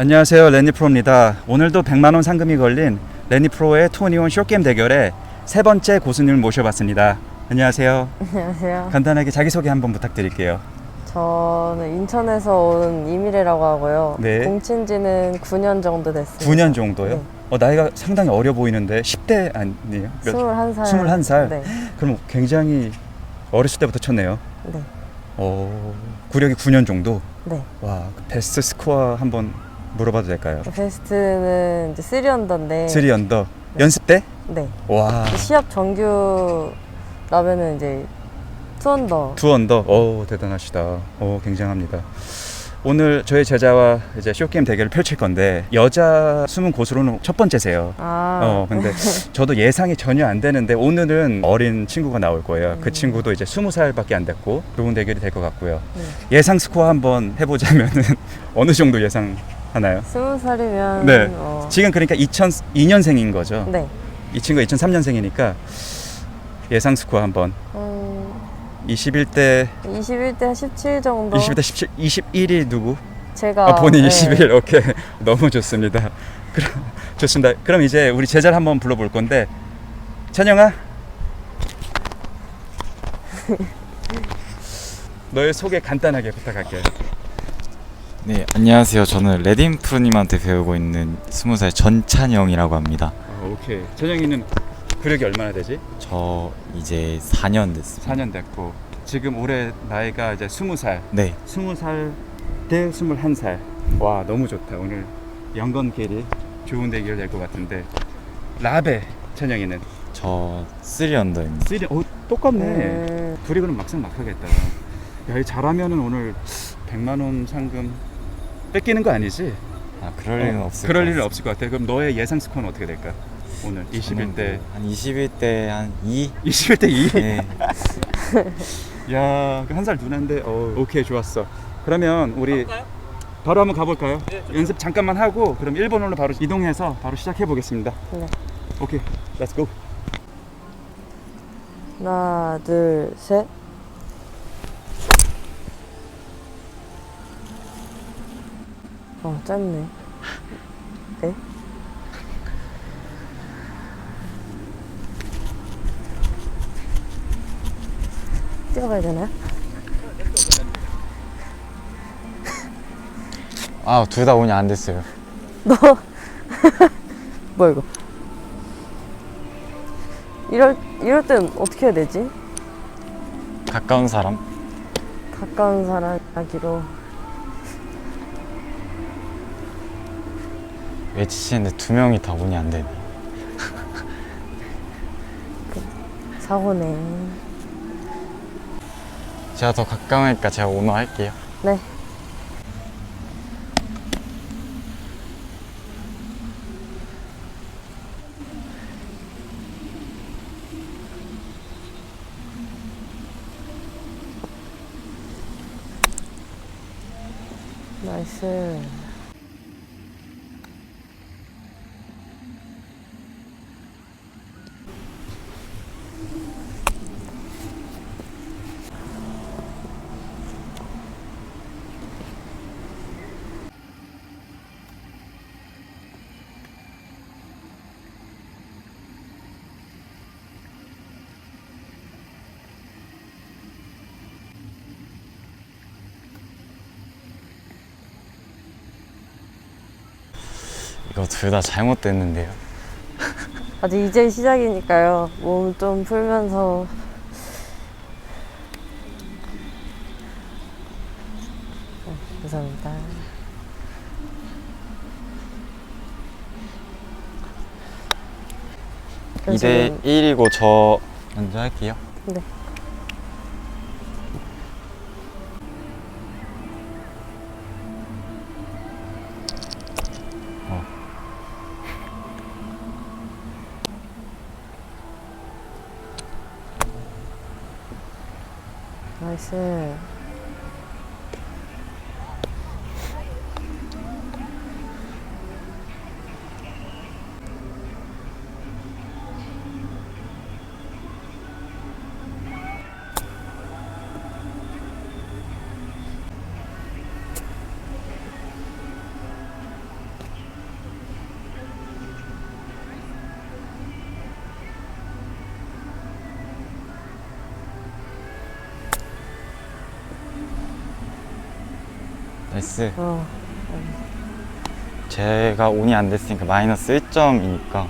안녕하세요 레니프로입니다. 오늘도 100만 원 상금이 걸린 레니프로의 투니온 쇼게임 대결에 세 번째 고수님을 모셔봤습니다. 안녕하세요. 안녕하세요. 간단하게 자기소개 한번 부탁드릴게요. 저는 인천에서 온 이미래라고 하고요. 네. 공친 지는 9년 정도 됐습니다. 9년 정도요? 네. 어, 나이가 상당히 어려 보이는데 10대 아니에요? 몇- 21살. 21살? 네. 그럼 굉장히 어렸을 때부터 쳤네요. 네. 어, 구력이 9년 정도? 네. 와, 그 베스트 스코어 한번 물어봐도 될까요? 베스트는 이제 3언더인데 3 언더. 연습 때? 네. 와, 시합 정규 라면은 이제 2언더. 두 언더. 오, 대단하시다. 오, 굉장합니다. 오늘 저희 제자와 이제 쇼게임 대결을 펼칠 건데 여자 숨은 고수로는 첫 번째세요. 아. 어, 근데 저도 예상이 전혀 안 되는데 오늘은 어린 친구가 나올 거예요. 그 음. 친구도 이제 스무 살밖에 안 됐고 좋은 대결이 될 것 같고요. 네. 예상 스코어 한번 해보자면은 어느 정도 예상 하나요? 20살이면 네. 어, 지금 그러니까 2002년생인 거죠. 네. 이 친구가 2003년생이니까 예상 스코어 한번 음, 21대 21대 17 정도. 20대 17 21이 누구? 제가 아, 본인 네. 21 오케이 너무 좋습니다. 그럼 좋습니다. 그럼 이제 우리 제자를 한번 불러 볼 건데 찬영아 너의 소개 간단하게 부탁할게. 네, 안녕하세요. 저는 레딘프로님한테 배우고 있는 20살 전찬영이라고 합니다. 아, 오케이 찬영이는 구력이 얼마나 되지? 저 이제 4년 됐습니다. 4년 됐고 지금 올해 나이가 이제 20살, 네, 20살 대 21살. 와 너무 좋다. 오늘 연건끼리 좋은 대결 될 것 같은데 라베 찬영이는 저 3언더입니다. 쓰리 어 똑같네. 음, 둘이 그럼 막상 막하겠다. 야, 이 잘하면은 오늘 100만 원 상금 뺏기는 거 아니지? 아, 그럴 일은 어, 없을 그럴 것 일은 같습니다. 없을 것 같아. 그럼 너의 예상 스코어는 어떻게 될까? 오늘 21대 저는 한 21대 한 2? 21대 2. 네. 야, 그한살 누나인데 어, 오케이 좋았어. 그러면 우리 바로 한번 가볼까요? 연습 잠깐만 하고 그럼 일본으로 바로 이동해서 바로 시작해 보겠습니다. 네. 오케이, 렛츠 고. 하나, 둘, 셋. 어, 짧네. 네. 뛰어가야 되나요? 아, 둘 다 운이 안 됐어요. 너 뭐야 이거? 이럴 이럴 땐 어떻게 해야 되지? 가까운 사람? 가까운 사람 하기로 외치시는데 두 명이 다 운이 안 되네. 사고네. 제가 더 가까우니까 제가 오너 할게요. 네. 나이스. 이거 둘 다 잘못됐는데요. 아직 이제 시작이니까요. 몸 좀 풀면서 어, 감사합니다. 2대 1이고 저 먼저 할게요. 네. 나이스. 어, 제가 운이 안 됐으니까 마이너스 1점이니까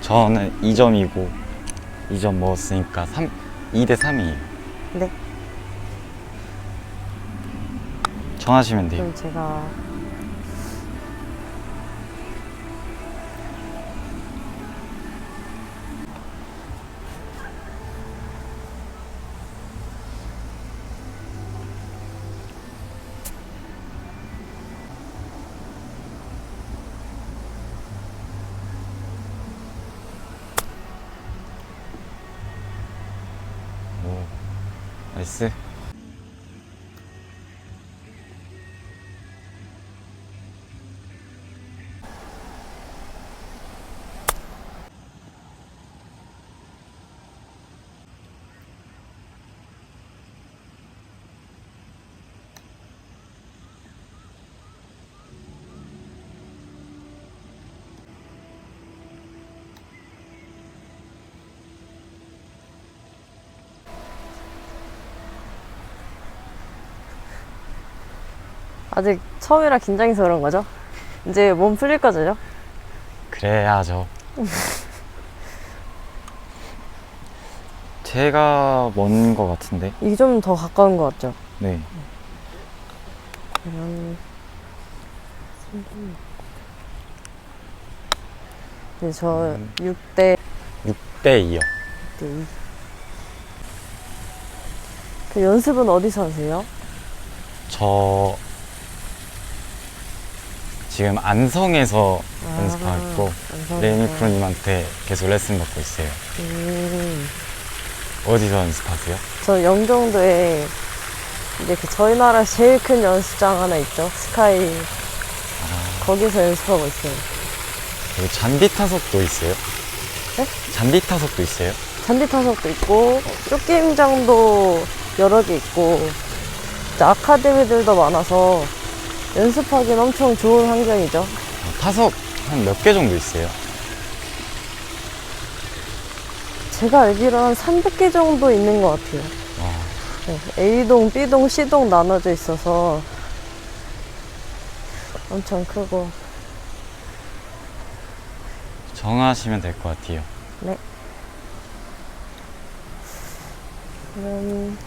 저는 2점이고 2점 먹었으니까 3, 2대 3이에요. 네. 정하시면 돼요. 그럼 제가 나이스. 아직 처음이라 긴장해서 그런 거죠? 이제 몸 풀릴 거죠? 그래야죠. 제가 먼거 같은데. 이게 좀 더 가까운 것 같죠? 네. 그러면 네, 저 음. 6대 6대 2요. 2. 그 연습은 어디서 하세요? 저 지금 안성에서 아, 연습하고 있고 안성에서. 레이니 프로님한테 계속 레슨 받고 있어요. 음, 어디서 연습하세요? 저 영종도에 이제 그 저희 나라 제일 큰 연습장 하나 있죠. 스카이. 아. 거기서 연습하고 있어요. 여기 잔디 타석도 있어요? 네? 잔디 타석도 있어요? 잔디 타석도 있고 쇼게임장도 여러 개 있고 이제 아카데미들도 많아서 연습하기는 엄청 좋은 환경이죠. 어, 타석 한 몇 개 정도 있어요? 제가 알기로 한 300개 정도 있는 것 같아요. 와, 네, A동, B동, C동 나눠져 있어서 엄청 크고 정하시면 될 것 같아요. 네. 그럼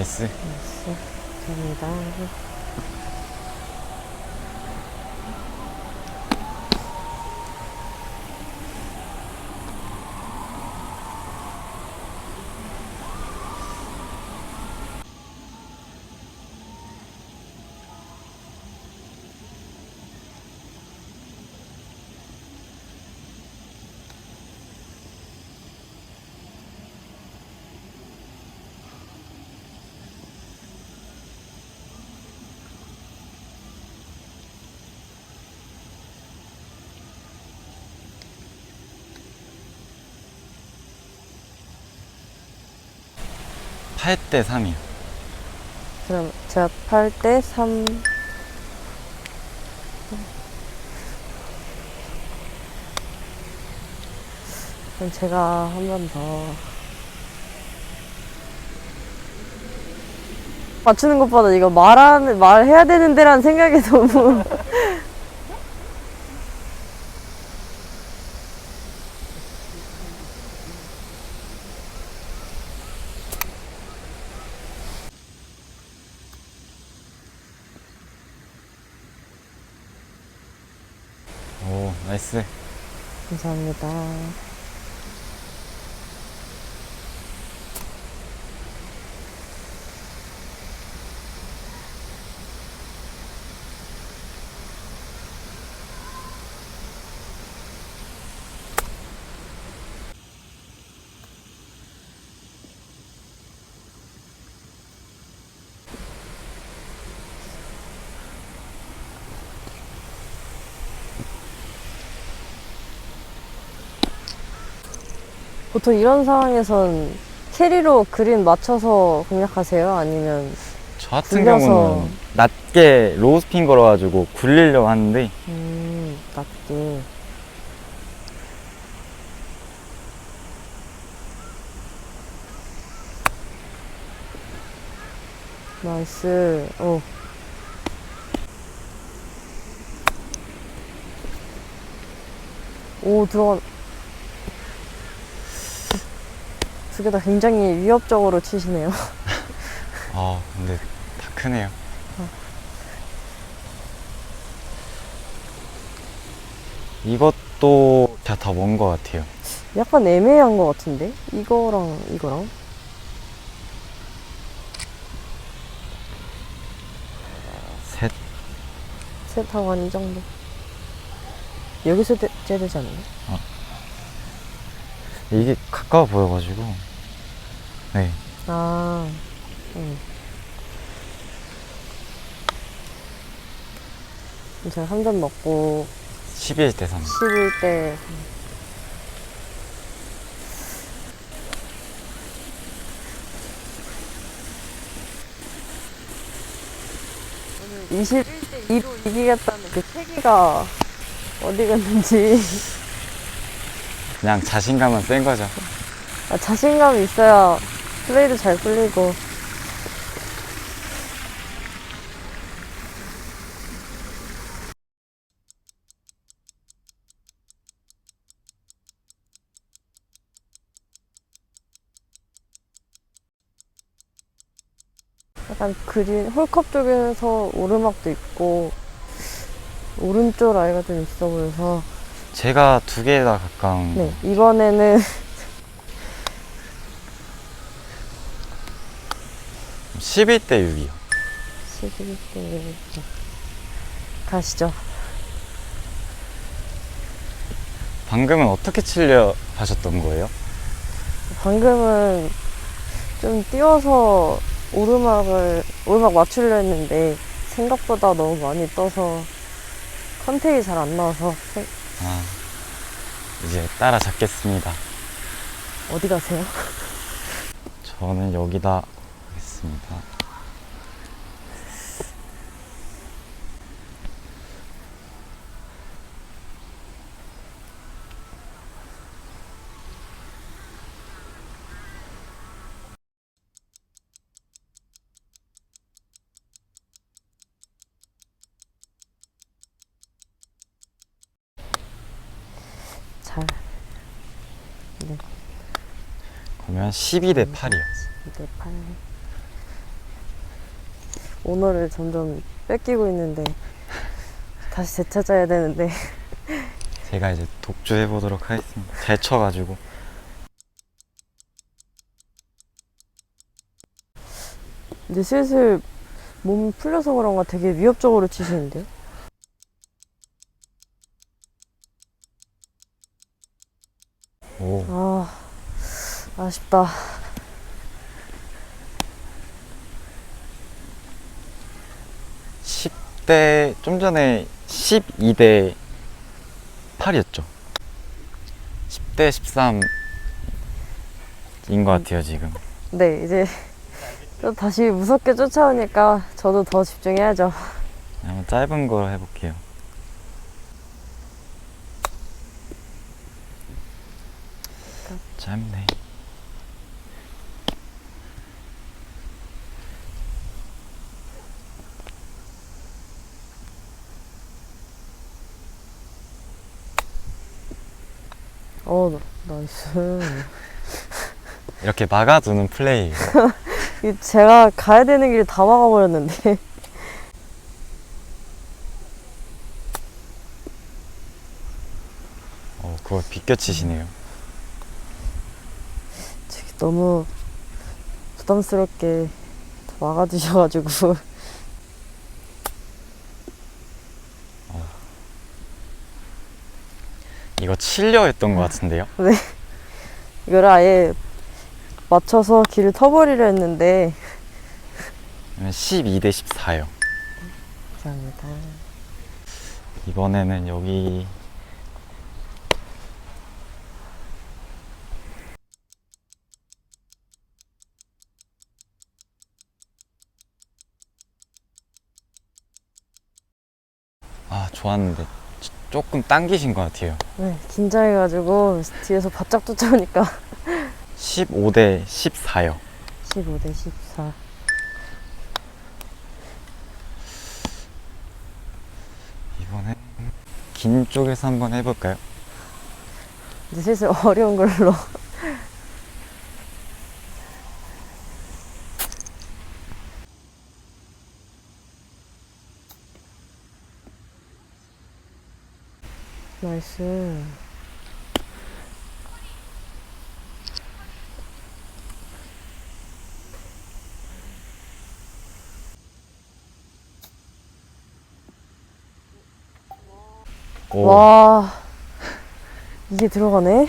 오, 나이스. 감사합니다. 팔대 3이요. 그럼 제가 8대 3. 그럼 제가 한 번 더. 맞추는 것보다 이거 말하는, 말해야 되는데라는 생각이 너무. 오, 나이스. 감사합니다. 보통 이런 상황에선 캐리로 그린 맞춰서 공략하세요? 아니면 저 같은 굴려서. 경우는 낮게 로우스핀 걸어가지고 굴리려고 하는데 음 낮게 나이스 어 오, 들어가. 두 개 다 굉장히 위협적으로 치시네요. 아 근데 다 크네요. 이것도 제가 더먼것 같아요. 약간 애매한 것 같은데? 이거랑 이거랑? 셋 셋하고 한 이 정도. 여기서 대, 째야 되지 않나? 이게 가까워 보여가지고 네 아, 응. 제가 3점 먹고 11 대 3. 11대 21대 2로 이기겠다는 그 체기가 어디 갔는지 그냥 자신감은 센 거죠. 아, 자신감이 있어야 플레이도 잘 풀리고. 약간 그린 홀컵 쪽에서 오르막도 있고 오른쪽 라이가 좀 있어 보여서. 제가 두 개다 가까운 네 이번에는 11대 6이요. 11대 가시죠 방금은 어떻게 치려 하셨던 거예요? 방금은 좀 띄워서 오르막을 오르막 맞추려 했는데 생각보다 너무 많이 떠서 컨택이 잘 안 나와서 세- 아 이제 따라잡겠습니다. 어디 가세요? 저는 여기다 하겠습니다. 잘 그러면 12대 8이요. 이제 팔 오너를 점점 뺏기고 있는데 다시 되찾아야 되는데 제가 이제 독주해 보도록 하겠습니다. 잘 쳐가지고 이제 슬슬 몸이 풀려서 그런가 되게 위협적으로 치시는데요? 오 아 아쉽다 10대 좀 전에 12대 8이었죠. 10대 13인 것 같아요 지금. 네 이제 또 다시 무섭게 쫓아오니까 저도 더 집중해야죠 한번 짧은 거 해볼게요. 짧네. 어 나- 나이스 이렇게 막아두는 플레이. 이 제가 가야 되는 길을 다 막아버렸는데 어, 그걸 비껴치시네요. 되게 너무 부담스럽게 막아주셔가지고 이거 치려 했던 것 같은데요? 이거를 아예 맞춰서 길을 터버리려 했는데 12 대 14요. 감사합니다. 이번에는 여기 아 좋았는데 조금 당기신 것 같아요. 네, 긴장해가지고 뒤에서 바짝 쫓아오니까 15대 14요. 15대 14. 이번에 긴 쪽에서 한번 해볼까요? 이제 슬슬 어려운 걸로. 나이스. 오, 와. 이게 들어가네?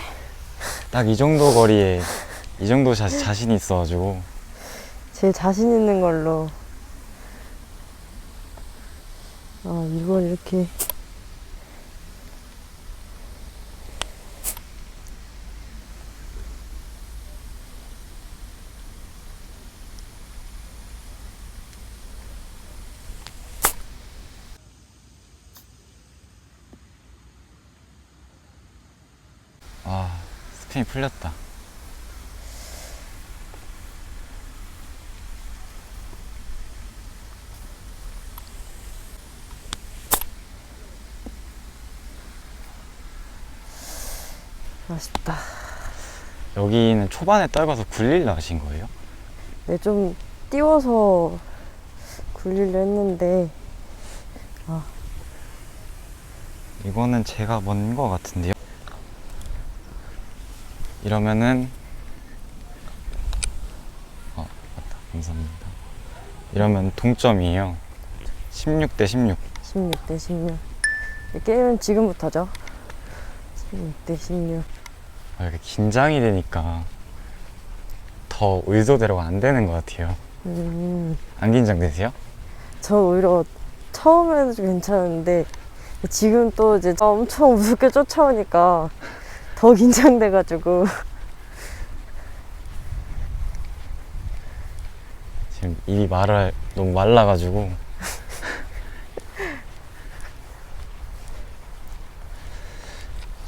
딱 이 정도 거리에 이 정도 자, 자신이 있어가지고 제일 자신 있는 걸로. 아, 이걸 이렇게. 아 스핀이 풀렸다. 아쉽다. 여기는 초반에 떨궈서 굴리려 하신 거예요? 네, 좀 띄워서 굴리려 했는데, 이거는 제가 먼 거 같은데요. 이러면은 어 맞다 감사합니다. 이러면 동점이에요. 16 대 16. 16 대 16. 이 게임은 지금부터죠. 16 대 16. 아, 이렇게 긴장이 되니까 더 의도대로가 안 되는 것 같아요. 음, 안 긴장되세요? 저 오히려 처음에는 좀 괜찮은데, 지금 또 이제 엄청 무섭게 쫓아오니까 더 긴장돼가지고. 지금 입이 말을 너무 말라가지고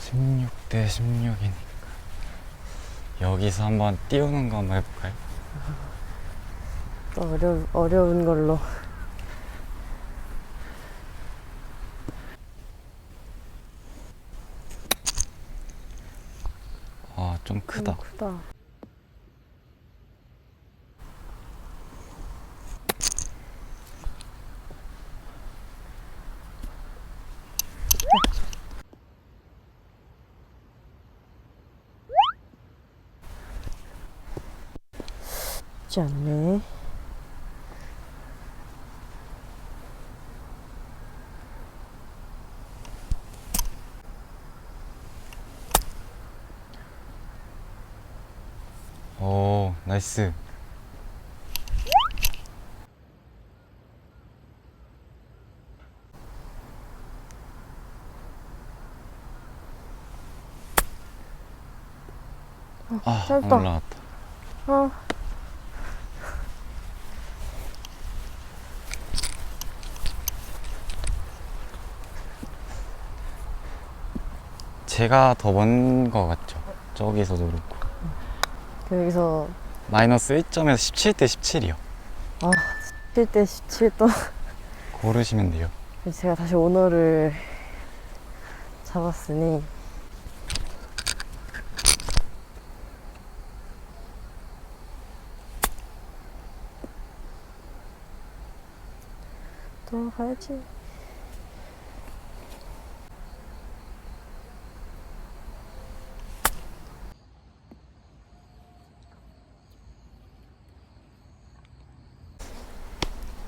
(16 대 16이니까) 여기서 한번 띄우는 거 한번 해볼까요? 또 어려, 어려운 걸로. 아 좀 음, 크다. 쉽지 않네. 오 나이스 아, 안 짧다. 올라갔다. 아, 제가 더 먼 거 같죠? 저기서도 그렇고. 여기서 마이너스 1점에서 17대 17이요. 7대 17도. 고르시면 돼요. 제가 다시 오너를 잡았으니 또 가야지.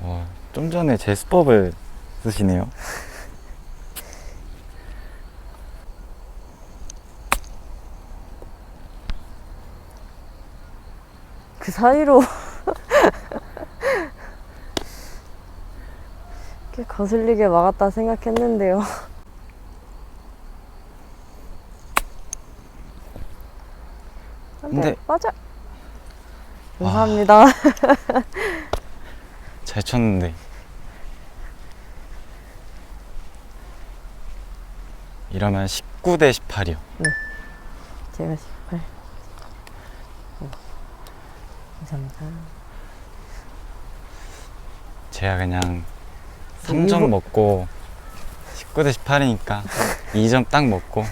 와, 좀 전에 제 수법을 쓰시네요. 그 사이로 꽤 거슬리게 막았다 생각했는데요. 근데- 맞아. 감사합니다. 잘 쳤는데. 이러면 19대 18이요. 제가 18. 어. 감사합니다. 제가 그냥 이거- 3점 먹고 19대 18이니까 2점 딱 먹고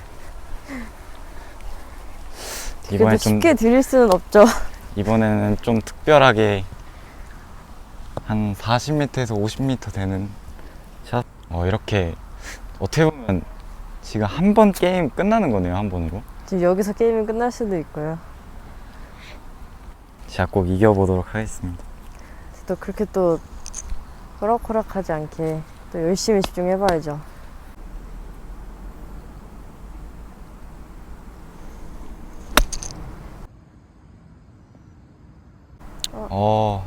그래도 이번에 좀 쉽게 드릴 수는 없죠. 이번에는 좀 특별하게 한 40m에서 50m 되는 샷. 어, 이렇게 어떻게 보면 지금 한 번 게임 끝나는 거네요, 한 번으로. 지금 여기서 게임이 끝날 수도 있고요. 제가 꼭 이겨보도록 하겠습니다. 또 그렇게 또 호락호락하지 않게 또 열심히 집중해봐야죠. 어,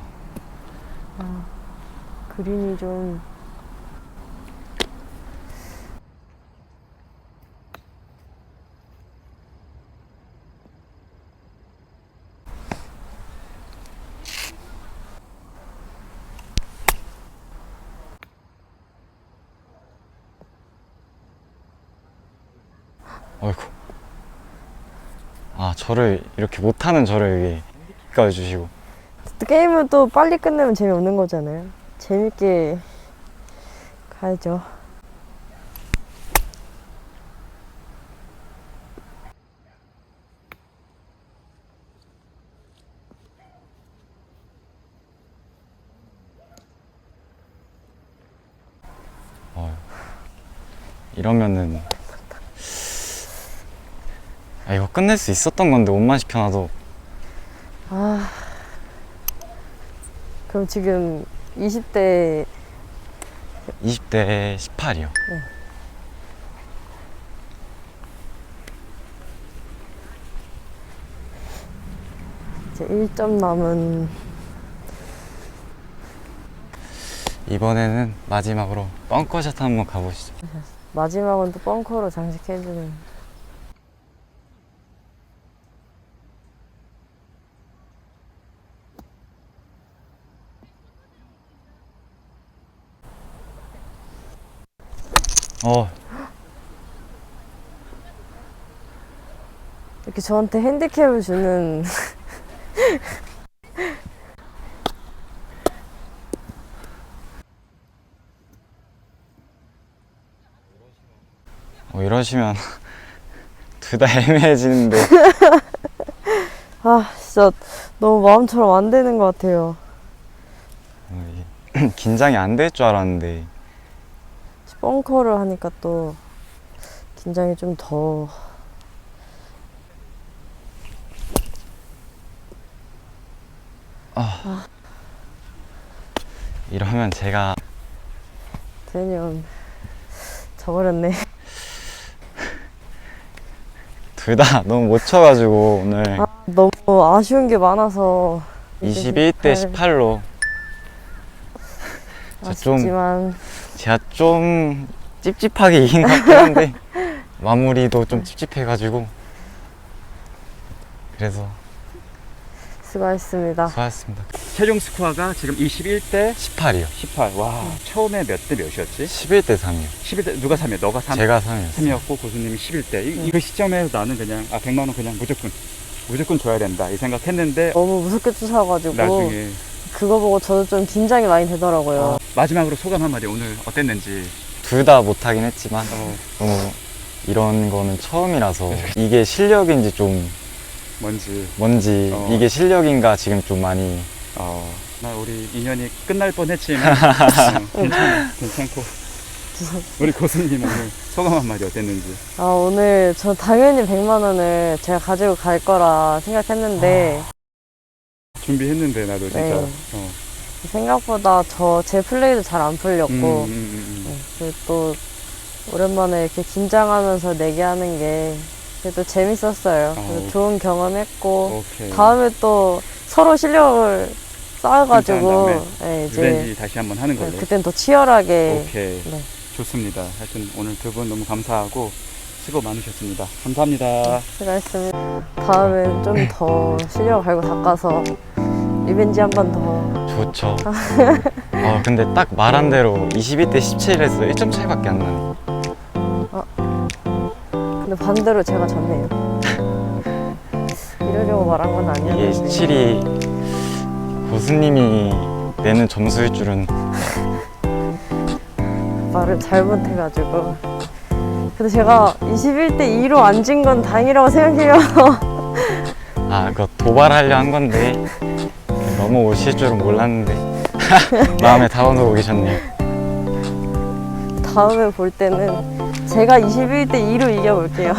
그린이 좀 저를 이렇게 못하는 저를 위해 까지 주시고. 또 게임은 또 빨리 끝내면 재미없는 거잖아요. 재밌게 가야죠. 어, 이러면은 아 이거 끝낼 수 있었던 건데 옷만 시켜놔도 아 그럼 지금 20대 20대 18이요. 이제 1점 남은 이번에는 마지막으로 벙커샷 한번 가보시죠. 마지막은 또 벙커로 장식해주는 어, 이렇게 저한테 핸디캡을 주는. 어 이러시면 둘 다 애매해지는데. 아 진짜 너무 마음처럼 안 되는 것 같아요. 어, 긴장이 안 될 줄 알았는데 벙커를 하니까 또 긴장이 좀 더. 이러면 제가 되면 저버렸네. 둘 다 너무 못 쳐가지고 오늘. 아, 너무 아쉬운 게 많아서. 21대 18로. 좀- 아쉽지만 제가 좀 찝찝하게 이긴 것 같긴 한데 마무리도 좀 찝찝해가지고 그래서 수고하셨습니다. 수고하셨습니다. 최종 스코어가 지금 21대 18이요. 18. 와, 처음에 몇 대 몇이었지? 11대 3이요. 11대 누가 3이야? 너가 3? 제가 3이었어요. 3이었고 고수님이 11대. 이, 그 시점에서 나는 그냥 아 100만 원 그냥 무조건 무조건 줘야 된다 이 생각했는데 너무 무섭게 쫓아가지고 나중에 그거 보고 저도 좀 긴장이 많이 되더라고요. 아, 마지막으로 소감 한마디 오늘 어땠는지. 둘 다 못하긴 했지만 어, 너무 이런 거는 처음이라서 이게 실력인지 좀 뭔지. 뭔지 어. 이게 실력인가 지금 좀 많이 어, 나 우리 인연이 끝날 뻔했지만 어, 괜찮아, 괜찮고 우리 고수님 오늘 소감 한마디 어땠는지. 아 오늘 저 당연히 100만 원을 제가 가지고 갈 거라 생각했는데 준비했는데 나도 진짜. 네. 어. 생각보다 저 제 플레이도 잘 안 풀렸고 음, 음, 음, 네, 음. 그리고 또 오랜만에 이렇게 긴장하면서 내기 하는 게 그래도 재밌었어요. 어. 그래서 좋은 경험했고 오케이. 다음에 또 서로 실력을 쌓아가지고 네, 이제 다시 한번 하는 걸로. 네, 그땐 더 치열하게 오케이. 네. 좋습니다. 하여튼 오늘 두 분 너무 감사하고 수고 많으셨습니다. 감사합니다. 수고했습니다. 다음엔 좀 더 실력 갈고 닦아서 리벤지 한 번 더. 좋죠. 어, 근데 딱 말한 대로 22대 17에서 1점 차이밖에 안 나네. 근데 반대로 제가 졌네요. 이러려고 말한 건 이게 아니었는데. 스틸이 고수님이 내는 점수일 줄은 말을 잘못해가지고. 근데 제가 21대 2로 안진건 다행이라고 생각해요. 아 그거 도발하려 한 건데 너무 오실 줄은 몰랐는데 마음에 다운으로 오기셨네요. 다음에 볼 때는 제가 21대 2로 이겨볼게요.